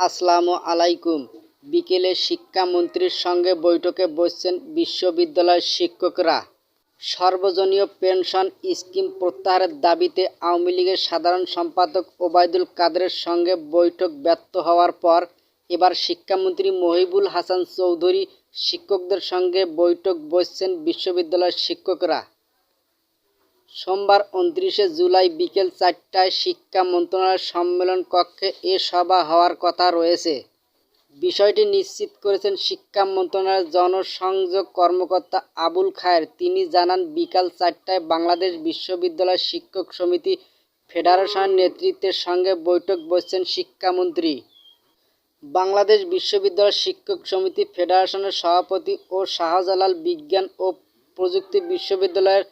আসসালামু আলাইকুম। বিকেলে শিক্ষামন্ত্রীর সঙ্গে বৈঠকে বসছেন বিশ্ববিদ্যালয়ের শিক্ষকরা। সর্বজনীয় পেনশন স্কিম প্রত্যাহারের দাবিতে আওয়ামী লীগের সাধারণ সম্পাদক ওবায়দুল কাদেরের সঙ্গে বৈঠক ব্যর্থ হওয়ার পর এবার শিক্ষামন্ত্রী মহিবুল হাসান চৌধুরী শিক্ষকদের সঙ্গে বৈঠক বসছেন বিশ্ববিদ্যালয়ের শিক্ষকরা। সোমবার উনত্রিশে জুলাই বিকেল চারটায় শিক্ষা মন্ত্রণালয়ের সম্মেলন কক্ষে এ সভা হওয়ার কথা রয়েছে। বিষয়টি নিশ্চিত করেছেন শিক্ষা মন্ত্রণালয়ের জনসংযোগ কর্মকর্তা আবুল খায়ের। তিনি জানান, বিকাল চারটায় বাংলাদেশ বিশ্ববিদ্যালয় শিক্ষক সমিতি ফেডারেশনের নেতৃত্বের সঙ্গে বৈঠক বসছেন শিক্ষামন্ত্রী। বাংলাদেশ বিশ্ববিদ্যালয় শিক্ষক সমিতি ফেডারেশনের সভাপতি ও শাহজালাল বিজ্ঞান ও প্রযুক্তি বিশ্ববিদ্যালয়ের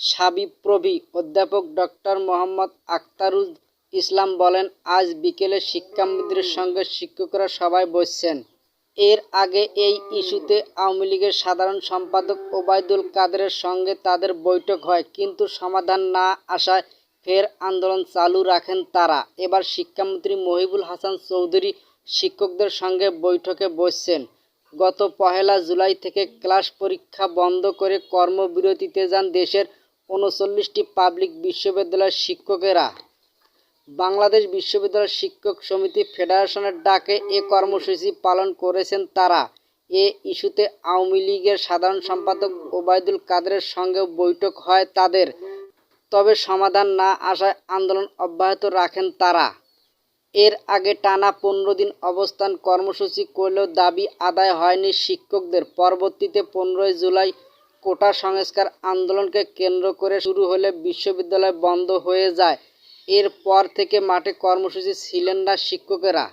সাবিপ্রবি অধ্যাপক ডক্টর মোহাম্মদ আখতারুল ইসলাম বলেন, আজ বিকেলে শিক্ষামন্ত্রীর সঙ্গে শিক্ষকরা সবাই বসছেন। এর আগে এই ইস্যুতে আওয়ামী লীগের সাধারণ সম্পাদক ওবায়দুল কাদেরের সঙ্গে তাদের বৈঠক হয়, কিন্তু সমাধান না আসায় ফের আন্দোলন চালু রাখেন তারা। এবার শিক্ষামন্ত্রী মহিবুল হাসান চৌধুরী শিক্ষকদের সঙ্গে বৈঠকে বসছেন। গত পহেলা জুলাই থেকে ক্লাস পরীক্ষা বন্ধ করে কর্মবিরতিতে যান দেশের উনচল্লিশটি পাবলিক বিশ্ববিদ্যালয়ের শিক্ষকেরা বাংলাদেশ বিশ্ববিদ্যালয় শিক্ষক সমিতি ফেডারেশনের ডাকে এ কর্মসূচি পালন করেছেন তারা। এ ইস্যুতে আওয়ামী লীগের সাধারণ সম্পাদক ওবায়দুল কাদেরের সঙ্গে বৈঠক হয় তাদের। তবে সমাধান না আসায় আন্দোলন অব্যাহত রাখেন তারা। এর আগে টানা পনেরো দিন অবস্থান কর্মসূচি করলেও দাবি আদায় হয়নি শিক্ষকদের। পরবর্তীতে পনেরোই জুলাই কোটা সংস্কার আন্দোলনকে কেন্দ্র করে শুরু হলে বিশ্ববিদ্যালয় বন্ধ হয়ে যায়। এরপর থেকে মাঠে কর্মসূচি ছিলেন না শিক্ষকেরা।